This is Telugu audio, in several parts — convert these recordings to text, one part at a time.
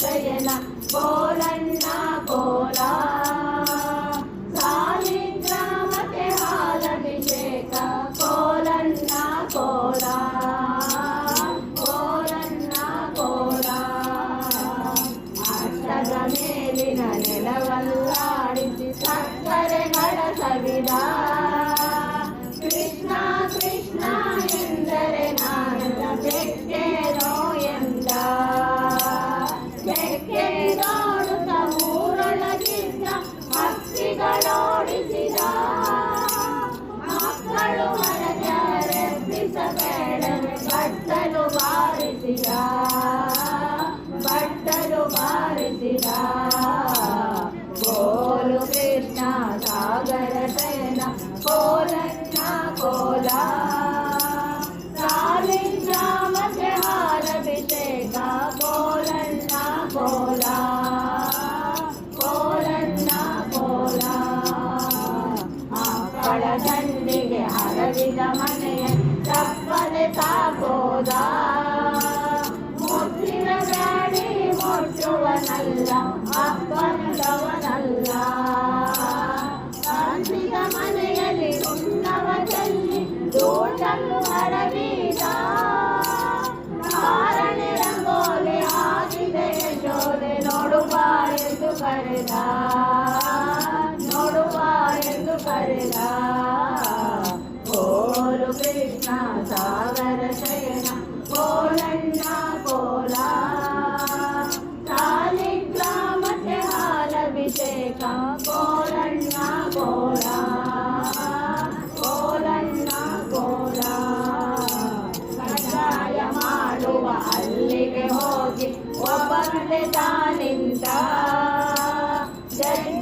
జయన బోలన్న బోలా. సాలిగ్రామతే హాలభిషేక కోలన్న కోలా కోలన్న కోలా అష్టగ మేలిన నెలవల్లాడిసి సక్కరె గడ సవిదా శరణం బట్టలు మారిసిరా బట్టలు మారిసిరా. కోలు కృష్ణ సాగర సేన కోలన్న కోలా. హారభిషేక కోలన్న కోలా. తండ్రికి హరవిధ మనే ತಾಕೋದ ಮುತ್ತಿನ ಗಾಡಿ ಮುಟ್ಟುವನಲ್ಲ ಅಪ್ಪನದವನಲ್ಲ ಕಾಂತಿಗ ಮನೆಯಲ್ಲಿ ಉನ್ನವದಲ್ಲಿ ದೂಟನ್ನು ಹರಡಿದ. ಕಾರಣೆ ರಂಗೋಲೆ ಆಗಿದೆ ಜೋಲೆ ನೋಡುವ ಎಂದು ಕರೆದ. కృష్ణ సాగర శయన కోలండ కోలా. కాళిగ్ర మఠాలభిషేక కోలండ కోలా. కోలంಡ కోలా. ಕಷಾಯ ಮಾಡುವ ಅಲ್ಲಿಗೆ ಹೋಗಿ ಒಬ್ಬರದೆ ತಾನಿಂದ ಜೈ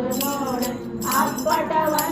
அது மோட அப்பட்டவன்